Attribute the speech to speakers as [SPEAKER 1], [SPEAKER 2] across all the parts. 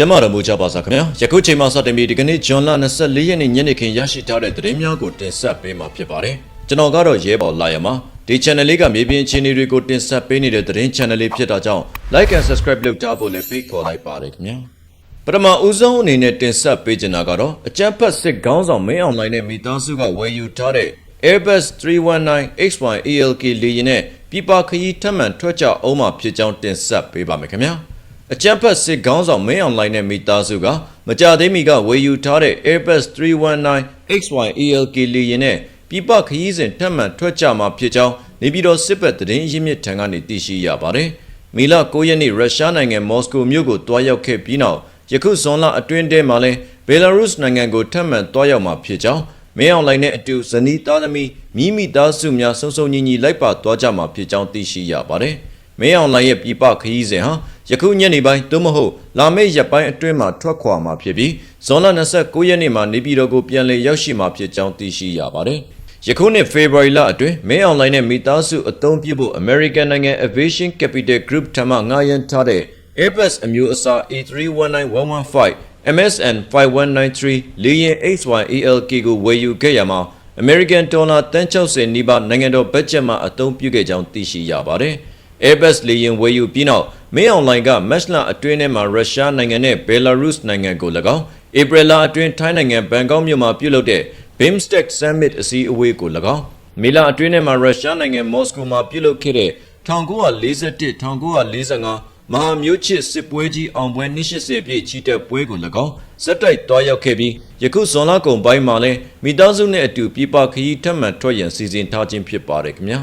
[SPEAKER 1] ကျမတော်မူကြပါစားခင်ဗျာယခုချိန်မှစတင်ပြီးဒီကနေ့ဂျွန်လ24ရက်နေ့ညနေခင်းရရှိထားတဲ့သတင်းများကိုတင်ဆက်ပေးမှာဖြစ်ပါတယ်ကျွန်တော်ကတော့ရဲဘော်လာရမှာဒီ channel လေးကမြေပြင်အခြေအနေတွေကိုတင်ဆက်ပေးနေတဲ့သတင်း channel လေးဖြစ်တာကြောင့် like and subscribe လုပ်ကြဖို့လည်းဖိတ်ခေါ်လိုက်ပါတယ်ခင်ဗျာပထမဦးဆုံးအနေနဲ့တင်ဆက်ပေးချင်တာကတော့အကြမ်းဖက်စစ်ခေါင်းဆောင်မင်းအောင်လှိုင်နဲ့မိသားစုကဝယ်ယူထားတဲ့ Airbus 319 XY ALK လေယာဉ်နဲ့ပြည်ပခရီးထပ်မံထွက်ကြအောင်မှာဖြစ်ကြောင်းတင်ဆက်ပေးပါမယ်ခင်ဗျာ အကြမ်းဖက်စစ်ခေါင်းဆောင်မင်းအောင်လှိုင်နဲ့မိသားစုကမကြသေးမီကဝယ်ယူထားတဲ့ Airbus 319 XY ALK လေယာဉ်နဲ့ပြည်ပခရီးစဉ်ထပ်မံထွက်ကြမှာဖြစ်ကြောင်းနေပြည်တော်စစ်ဘက်သတင်းရင်းမြစ်ထံကနေသိရှိရပါတယ်။မီလ9ရက်နေ့ရုရှားနိုင်ငံမော်စကိုမြို့ကိုတွားရောက်ခဲ့ပြီးနောက်ယခုဇွန်လအတွင်းထဲမှာလဲဘယ်လာရုစ်နိုင်ငံကိုထပ်မံတွားရောက်မှာဖြစ်ကြောင်းမင်းအောင်လှိုင်နဲ့အတူဇနီးသားသမီးမိမိသားစုများစုံစုံညီညီလိုက်ပါသွားကြမှာဖြစ်ကြောင်းသိရှိရပါတယ်။မင်းအောင်လှိုင်ရဲ့ပြည်ပခရီးစဉ်ဟာ ယခုညနေပိုင်းသို့မဟုတ်လာမယ့်ရက်ပိုင်းအတွင်းမှာထွက်ခွာမှာဖြစ်ပြီးဇွန်လ29ရက်နေ့မှာနေပြည်တော်ကိုပြန်လည်ရောက်ရှိမှာဖြစ်ကြောင်းသိရှိရပါတယ်။ယခုနှစ်ဖေဖော်ဝါရီလအတွင်းမင်းအောင်လှိုင်နဲ့မိသားစုအသုံးပြုဖို့ American နိုင်ငံ Aviation Capital Group ထံမှငှားရမ်းထားတဲ့ Airbus အမျိုးအစား A319-115 MSN 5193လေယာဉ် HYELK ကိုဝယ်ယူခဲ့ရမှာ American ဒေါ်လာတန်း60နီးပါးနိုင်ငံတော်ဘတ်ဂျက်မှအသုံးပြုခဲ့ကြောင်းသိရှိရပါတယ်။ Airbus လေယာဉ်ဝယ်ယူပြီးနောက် မင်းအွန်လိုင်းကမက်လအတွင်းထဲမှာရုရှားနိုင်ငံနဲ့ဘယ်လာရုစ်နိုင်ငံကို၎င်းဧပြီလအတွင်းထိုင်းနိုင်ငံဘန်ကောက်မြို့မှာပြုလုပ်တဲ့ BIMSTEC Summit အစည်းအဝေးကို၎င်းမေလအတွင်းထဲမှာရုရှားနိုင်ငံမော်စကိုမှာပြုလုပ်ခဲ့တဲ့1941-1945မဟာမျိုးချစ်စစ်ပွဲကြီးအောင်ပွဲ280ပြည့်ချီတက်ပွဲကို၎င်းစက်တိုက်တွားရောက်ခဲ့ပြီးယခုဇွန်လကုန်ပိုင်းမှာလဲမိသားစုနဲ့အတူပြပခရီးထပ်မံထွက်ရန်စီစဉ်ထားခြင်းဖြစ်ပါတယ်ခင်ဗျာ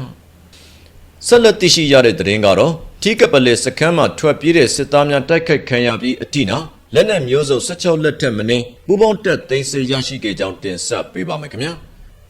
[SPEAKER 1] ဆက်လက်သိရှိရတဲ့သတင်းကတော့ ထိကပလေစခန်းမှာထွက်ပြေးတဲ့စစ်သားများတိုက်ခိုက်ခံရပြီးအထိနာလက်နက်မျိုးစုံ16လက်ထက်မင်းပူပေါင်းတက်သိမ်းဆည်းရရှိခဲ့ကြောင်းတင်ဆက်ပေးပါမယ်ခင်ဗျာ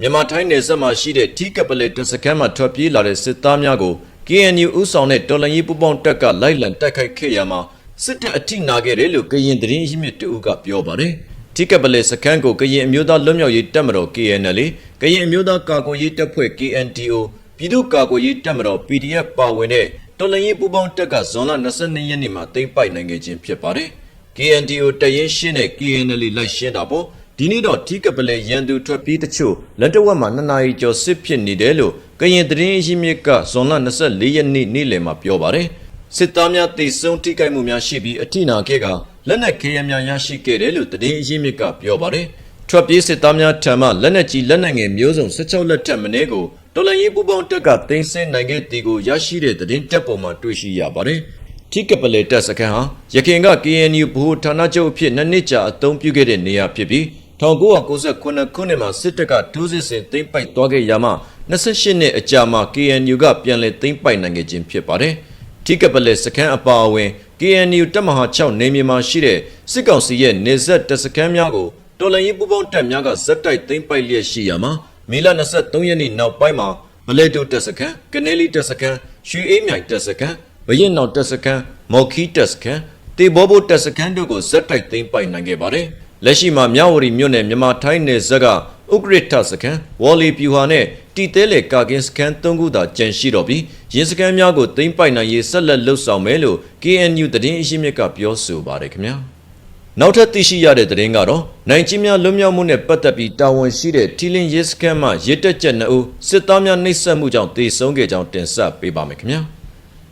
[SPEAKER 1] မြန်မာထိုင်းနယ်စပ်မှာရှိတဲ့ထိကပလေတပ်စခန်းမှာထွက်ပြေးလာတဲ့စစ်သားများကို KNU ဥဆောင်တဲ့တော်လှန်ရေးပူးပေါင်းတပ်ကလိုက်လံတိုက်ခိုက်ခဲ့ရမှာစစ်တပ်အထိနာခဲ့တယ်လို့ကရင်သတင်းရင်းမြစ်တူကပြောပါတယ်။ထိကပလေစခန်းကိုကရင်အမျိုးသားလွတ်မြောက်ရေးတပ်မတော် KNL ကရင်အမျိုးသားကာကွယ်ရေးတပ်ဖွဲ့ KNDO ပြည်သူ့ကာကွယ်ရေးတပ်မတော် PDF ပါဝင်တဲ့ တော်လှန်ရေးပူးပေါင်းတပ်ကဇွန်လ22ရက်နေ့မှာတိမ့်ပိုက်နိုင်ခဲ့ခြင်းဖြစ်ပါတယ်။ KNDO တရင်ရှင်းတဲ့ KNL လိုက်ရှင်းတာပေါ့ဒီနေ့တော့ထိကပလေရန်သူထွက်ပြေးတချို့လက်တဝက်မှာနှစ်နာရီကျော်စစ်ဖြစ်နေတယ်လို့ကရင်သတင်းအရင်းမြစ်ကဇွန်လ24ရက်နေ့နေ့လယ်မှာပြောပါတယ်စစ်သားများတိတ်ဆုံးထိခိုက်မှုများရှိပြီးအထိနာခဲ့ကလက်နက်ခဲယမ်းများရရှိခဲ့တယ်လို့သတင်းအရင်းမြစ်ကပြောပါတယ်ထွက်ပြေးစစ်သားများထံမှလက်နက်ကြီးလက်နက်ငယ်မျိုးစုံ16လက်ထက်မင်းကို တော်လန်ရေးပူပေါင်းတက်ကတင်ဆင်းနိုင်ခဲ့တီကိုရရှိတဲ့သတင်းတက်ပေါ်မှာတွေ့ရှိရပါတယ်ထိကပလေတက်စခန်းဟာရခိုင်က KNU ဘူဌာနချုပ်အဖြစ်နှစ်နှစ်ကြာအသုံးပြုခဲ့တဲ့နေရာဖြစ်ပြီး1998ခုနှစ်မှာစစ်တပ်ကဒုစစ်စင်သိမ်းပိုက်သွားခဲ့ရမှ28နှစ်အကြာမှာ KNU ကပြန်လည်သိမ်းပိုက်နိုင်ခဲ့ခြင်းဖြစ်ပါတယ်။ထိကပလက်စခန်းအပါအဝင် KNU တပ်မဟာ6နေမြေမှာရှိတဲ့စစ်ကောင်စီရဲ့နေဆက်တပ်စခန်းများကိုတော်လှန်ရေးပူးပေါင်းတပ်များကဇက်တိုက်သိမ်းပိုက်လျက်ရှိရမှာ မေလ23ရက်နေ့နောက်ပိုင်းမှာမလဲတိုတပ်စခန်း၊ကနေလီတပ်စခန်း၊ရွှေအေးမြိုင်တပ်စခန်း၊ဘရင်နောင်တပ်စခန်း၊မော်ခီတပ်စခန်း၊တေဘောဘိုတပ်စခန်းတို့ကိုဇက်တိုက်သိမ်းပိုက်နိုင်ခဲ့ပါတယ်။လက်ရှိမှာမြဝတီမြို့နယ်မြန်မာထိုင်းနယ်ဇက်ကဥက္ကရထစခန်းဝေါ်လီပြူဟာနဲ့တီတဲလေကာကင်းစခန်း၃ခုသာကျန်ရှိတော့ပြီးရင်းစခန်းများကိုသိမ်းပိုက်နိုင်ရေးဆက်လက်လှုပ်ဆောင်မယ်လို့ KNU သတင်းအရှိမြစ်ကပြောဆိုပါတယ်ခင်ဗျာ နောက်ထပ်သိရှိရတဲ့သတင်းကတော့နိုင်ကြီးများလွတ်မြောက်မှုနဲ့ပတ်သက်ပြီးတာဝန်ရှိတဲ့ထီလင်းရဲစခန်းမှရစ်တက်ချက်2ဦးစစ်သားများနှိပ်စက်မှုကြောင့်တေဆုံးခဲ့ကြောင်းတင်ဆက်ပေးပါမယ်ခင်ဗျာ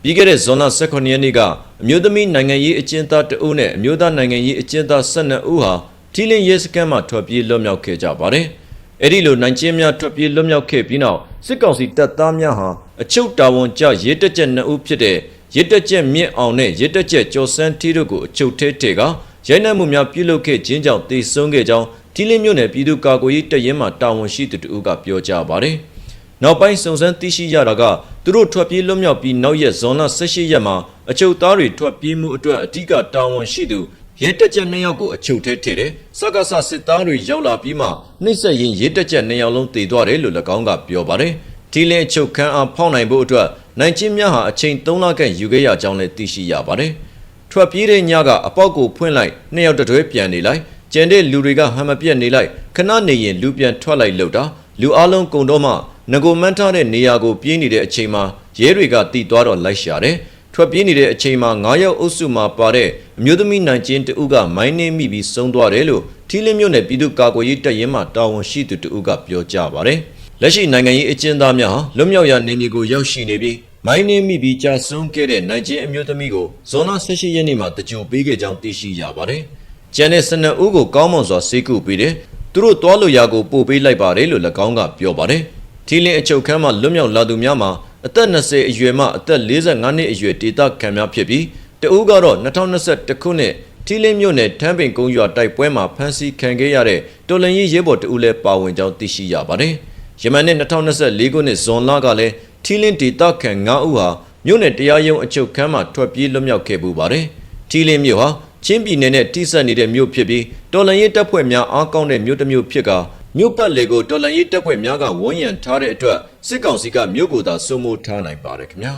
[SPEAKER 1] ပြီးခဲ့တဲ့ဇွန်လ18ရက်နေ့ကအမျိုးသမီးနိုင်ငံရေးအကျဉ်းသားတအုပ်နဲ့အမျိုးသားနိုင်ငံရေးအကျဉ်းသား12ဦးဟာထီလင်းရဲစခန်းမှထွက်ပြေးလွတ်မြောက်ခဲ့ကြပါတယ်။အဲ့ဒီလိုနိုင်ကျင်းများထွက်ပြေးလွတ်မြောက်ခဲ့ပြီးနောက်စစ်ကောင်စီတပ်သားများဟာအချုပ်တာဝန်ကျရဲတက်ချက်2ဦးဖြစ်တဲ့ရဲတက်ချက်မြင့်အောင်နဲ့ရဲတက်ချက်ကျော်စန်းထီတို့ကိုအချုပ်ထဲထည့်က ရိုက်နှက်မှုများပြုလုပ်ခဲ့ခြင်းကြောင့်တေဆုံးခဲ့ကြောင်းထီလင်းမြို့နယ်ပြည်သူ့ကာကွယ်ရေးတပ်ရင်းမှတာဝန်ရှိသူတို့ကပြောကြားပါတယ်။နောက်ပိုင်းစုံစမ်းသိရှိရတာကသူတို့ထွက်ပြေးလွတ်မြောက်ပြီးနောက်ရက်ဇွန်လ18ရက်မှာအချုပ်သားတွေထွက်ပြေးမှုအတွက်အ धिक တာဝန်ရှိသူရဲတက်ချက်နှစ်ယောက်ကိုအချုပ်ထဲထည့်တယ်။စက္ကစစစ်သားတွေရောက်လာပြီးမှနှိမ့်ဆက်ရင်ရဲတက်ချက်နှစ်ယောက်လုံးတည်သွားတယ်လို့၎င်းကပြောပါတယ်။ဒီလင်းအချုပ်ခန်းအားဖောက်နိုင်ဖို့အတွက်နိုင်ချင်းများဟာအချိန်3လခန့်ယူခဲ့ရကြောင်းလည်းသိရှိရပါတယ်။ ထွက်ပြေးတဲ့ညကအပေါက်ကိုဖွင့်လိုက်နှစ်ယောက်တတွဲပြန်နေလိုက်ကျန်တဲ့လူတွေကဟမ်မပြက်နေလိုက်ခဏနေရင်လူပြန်ထွက်လိုက်လို့တာလူအလုံးကုံတော့မှငကိုမန်းထားတဲ့နေရာကိုပြေးနေတဲ့အချိန်မှာရဲတွေကတီသွားတော့လိုက်ရှာတယ်။ကထွက်ပြေးနေတဲ့အချိန်မှာ9ယောက်အုပ်စုမှာပါတဲ့အမျိုးသမီးနိုင်ကျင်းတဦးကမိုင်းနှင်းမိပြီးဆုံးသွားတယ်လို့ထီလင်းမြို့နယ်ပြည်သူ့ကာကွယ်ရေးတပ်ရင်းမှတာဝန်ရှိသူတဦးကပြောကြားပါတယ်။လက်ရှိနိုင်ငံရေးအကျဉ်းသားများဟာလွတ်မြောက်ရာနေမြေကိုရောက်ရှိနေပြီး မိုင်းနှင်းမိပြီးကြာဆုံးခဲ့တဲ့နိုင်ကျင်းအမျိုးသမီးကိုဇွန်လ18ရက်နေ့မှာတကြိုပေးခဲ့ကြောင်းသိရှိရပါတယ်။ကျန်တဲ့12ဦးကိုကောင်းမွန်စွာဆေးကုပေးတယ်။သူတို့သွားလို့ရာကိုပို့ပေးလိုက်ပါတယ်လို့၎င်းကပြောပါတယ်။ထီလင်းအချုပ်ခန်းမှာလွတ်မြောက်လာသူများမှာအသက်20အရွယ်မှအသက်45နှစ်အရွယ်ဒေသခံများဖြစ်ပြီးတဦးကတော့2021ခုနှစ်ထီလင်းမြို့နယ်ထန်းပင်ကုန်းရွာတိုက်ပွဲမှာဖမ်းဆီးခံခဲ့ရတဲ့တော်လန်ရေးရဲဘော်တဦးလည်းပါဝင်ကြောင်းသိရှိရပါတယ်။ယမန်နှစ်2024ခုနှစ်ဇွန်လကလည်း ထီလင်းဒေသခံ9ဦးဟာမြို့နယ်တရားရုံးအချုပ်ခန်းမှာထွက်ပြေးလွတ်မြောက်ခဲ့ပူပါတယ်။ထီလင်းမြို့ဟာချင်းပြည်နယ်နဲ့တိစပ်နေတဲ့မြို့ဖြစ်ပြီးတော်လန်ရေးတပ်ဖွဲ့များအားကောင်းတဲ့မြို့တစ်မြို့ဖြစ်ကမြို့ပတ်လေကိုတော်လန်ရေးတပ်ဖွဲ့များကဝန်းရံထားတဲ့အတွက်စစ်ကောင်စီကမြို့ကိုသာစိုးမိုးထားနိုင်ပါတယ်ခင်ဗျာ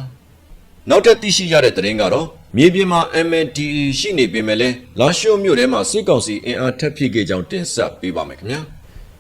[SPEAKER 1] နောက်ထပ်သိရှိရတဲ့သတင်းကတော့မြေပြင်မှာ MNDE ရှိနေပေမဲ့လည်းလာရှိုးမြို့ထဲမှာစစ်ကောင်စီအင်အားထပ်ဖြည့်ခဲ့ကြောင်းတင်ဆက်ပေးပါမယ်ခင်ဗျာ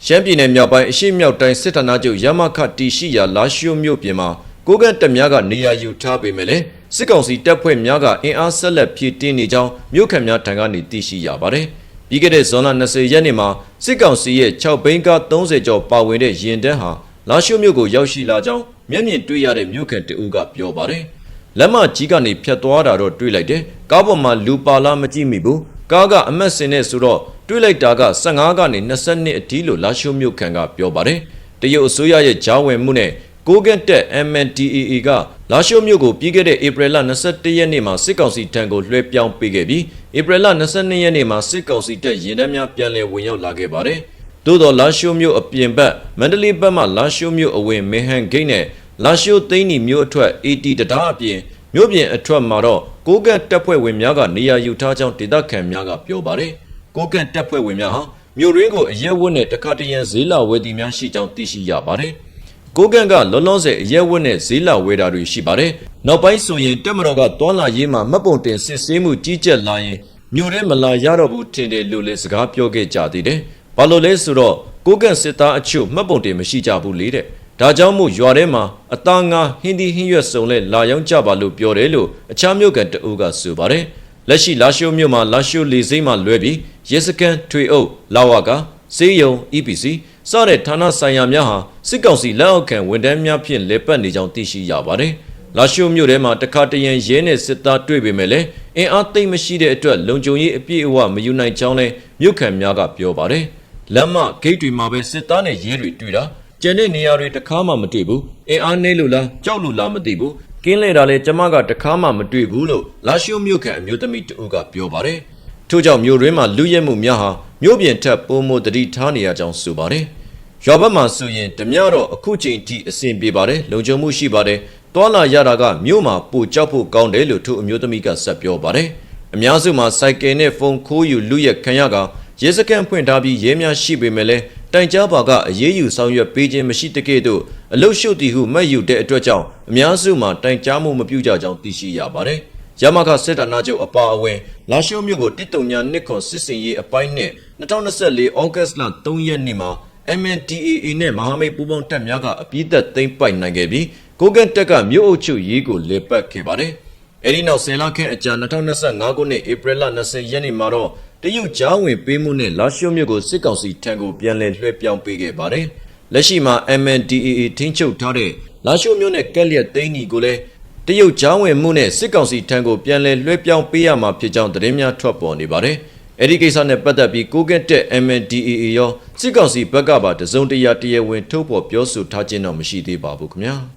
[SPEAKER 1] ရှမ်းပြည်နယ်မြောက်ပိုင်းအရှေ့မြောက်တိုင်းစစ်ဌာနချုပ်ရမခတီရှိရာလာရှိုးမြို့ပြင်မှာကိုကန့်တပ်များကနေရာယူထားပေမဲ့လည်းစစ်ကောင်စီတပ်ဖွဲ့များကအင်အားဆက်လက်ဖြည့်တင်းနေကြောင်းမြို့ခံများထံကနေသိရှိရပါတယ်။ပြီးခဲ့တဲ့ဇွန်လ20ရက်နေ့မှာစစ်ကောင်စီရဲ့6ဘိန်းကား30ကျော်ပါဝင်တဲ့ရင်တန်းဟာလာရှိုးမြို့ကိုရောက်ရှိလာကြောင်းမျက်မြင်တွေ့ရတဲ့မြို့ခံတအူးကပြောပါတယ်။လက်မကြီးကနေဖြတ်သွားတာတော့တွေ့လိုက်တယ်။ကားပေါ်မှာလူပါလားမကြည့်မိဘူး။ကားကအမတ်စင်နဲ့ဆိုတော့ တွေ့လိုက်တာက15ကနေ22အထိလို့လာရှိုးမြို့ခံကပြောပါတယ်။တရုတ်အစိုးရရဲ့ဂျားဝင်မှုနဲ့ကိုကန့်တက် MNDAA ကလာရှိုးမြို့ကိုပြီးခဲ့တဲ့ဧပြီလ21ရက်နေ့မှာစစ်ကောင်စီထံကိုလွှဲပြောင်းပေးခဲ့ပြီးဧပြီလ22ရက်နေ့မှာစစ်ကောင်စီတပ်ရင်တန်းများပြန်လည်ဝင်ရောက်လာခဲ့ပါတယ်။သို့တော်လာရှိုးမြို့အပြင်ဘက်မန္တလေးဘက်မှလာရှိုးမြို့အဝင်မေဟန်ဂိတ်နဲ့လာရှိုးသိန်းနီမြို့အထွက် AT တံတားအပြင်မြို့ပြင်အထွက်မှာတော့ကိုကန့်တပ်ဖွဲ့ဝင်များကနေရာယူထားကြောင်းဒေသခံများကပြောပါတယ်။ ကိုကန့်တပ်ဖွဲ့ဝင်များဟာမြို့ရင်းကိုအရက်ဝတ်နဲ့တခါတရံဈေးလာဝယ်သည်များရှိကြောင်းသိရှိရပါတယ်။ကိုကန့်ကလောလောဆယ်အရက်ဝတ်နဲ့ဈေးလာဝယ်တာတွေရှိပါတယ်။နောက်ပိုင်းဆိုရင်တက်မတော်ကတွန်းလာရေးမှာမှတ်ပုံတင်စစ်ဆေးမှုကြီးကြပ်လာရင်မြို့ထဲမလာရတော့ဘူးထင်တယ်လို့လည်းစကားပြောခဲ့ကြသေးတယ်။ဘာလို့လဲဆိုတော့ကိုကန့်စစ်သားအချို့မှတ်ပုံတင်မရှိကြဘူးလေတဲ့။ဒါကြောင့်မို့ရွာထဲမှာအသားငါဟင်းဒီဟင်းရွက်စုံလဲလာရောက်ကြပါလို့ပြောတယ်လို့အခြားမြို့ကန်တအူးကဆိုပါတယ်။ လက်ရှိလာရှိုးမြို့မှာလာရှိုးလေစိမ့်မှာလွဲပြီးရဲစကန်ထွေအုပ်လာဝကစေယုံ EPC စတဲ့ဌာနဆိုင်ရာများဟာစစ်ကောင်စီလက်အောက်ခံဝန်ထမ်းများဖြင့်လက်ပတ်နေကြောင်းသိရှိရပါတယ်။လာရှိုးမြို့ထဲမှာတခါတရံရဲနဲ့စစ်သားတွေ့ပေမဲ့လည်းအင်အားသိမ့်မရှိတဲ့အတွက်လုံခြုံရေးအပြည့်အဝမယူနိုင်ကြောင်းလည်းမြို့ခံများကပြောပါတယ်။လမ်းမဂိတ်တွေမှာပဲစစ်သားနဲ့ရဲတွေတွေ့တာကျန်တဲ့နေရာတွေတခါမှမတွေ့ဘူး။အင်အားနည်းလို့လားကြောက်လို့လားမသိဘူး။ကင်းလဲတာလည်းကျမကတခါမှမတွေ့ဘူးလို့လာရှိုးမြို့ခံအမျိုးသမီးတဦးကပြောပါတယ်။ထို့ကြောင့်မြို့ရင်းမှာလူရဲမှုများဟာမြို့ပြင်ထက်ပုံမတတိထားနေရကြောင်းဆိုပါတယ်။ရွာဘက်မှာဆိုရင်ဓမြတော့အခုချိန်ထိအဆင်ပြေပါတယ်လုံခြုံမှုရှိပါတယ်။တွာလာရတာကမြို့မှာပိုကြောက်ဖို့ကောင်းတယ်လို့ထို့အမျိုးသမီးကဆက်ပြောပါတယ်။အများစုမှာစိုက်ကယ်နဲ့ဖုန်းခိုးယူလူရက်ခံရကရဲစခန်းဖွင့်ထားပြီးရဲများရှိပေမဲ့လည်း တိုင်ကြားပါကအရေးယူဆောင်ရွက်ပေးခြင်းမရှိတကယ်တော့အလုတ်ရှုပ်တီဟုမှတ်ယူတဲ့အတွက်ကြောင့်အများစုမှာတိုင်ကြားမှုမပြုကြကြောင်းသိရှိရပါတယ်။ရမခစစ်တပ်နာချုပ်အပါအဝင်လာရှိုးမြို့ကိုတစ်တုံညာနှစ်ခွန်စစ်စင်ရေးအပိုင်းနဲ့2024ဩဂတ်လ3ရက်နေ့မှာ MNDAA နဲ့မဟာမိတ်ပူးပေါင်းတပ်များကအပြည့်သက်သိမ်းပိုက်နိုင်ခဲ့ပြီးကိုကန့်တက်ကမြို့အုပ်ချုပ်ရေးကိုလေပတ်ခဲ့ပါတယ်။အဲဒီနောက်ဆယ်လခန့်အကြာ2025ခုနှစ်ဧပြီလ20ရက်နေ့မှာတော့ တရုတ်ကြားဝင်ပေးမှုနဲ့လာရှိုးမြို့ကိုစစ်ကောင်စီထံကိုပြန်လည်လွှဲပြောင်းပေးခဲ့ပါတယ်။လက်ရှိမှာ MNDAA ထိန်းချုပ်ထားတဲ့လာရှိုးမြို့နဲ့ကက်လျက်သိန်းနီကိုလည်းတရုတ်ကြားဝင်မှုနဲ့စစ်ကောင်စီထံကိုပြန်လည်လွှဲပြောင်းပေးရမှာဖြစ်ကြောင်းသတင်းများထွက်ပေါ်နေပါတယ်။အဲဒီကိစ္စနဲ့ပတ်သက်ပြီးကိုကက်တက် MNDAA ရောစစ်ကောင်စီဘက်ကပါတစုံတရာတရားဝင်ထုတ်ပေါ်ပြောဆိုထားခြင်းတော့မရှိသေးပါဘူးခင်ဗျာ။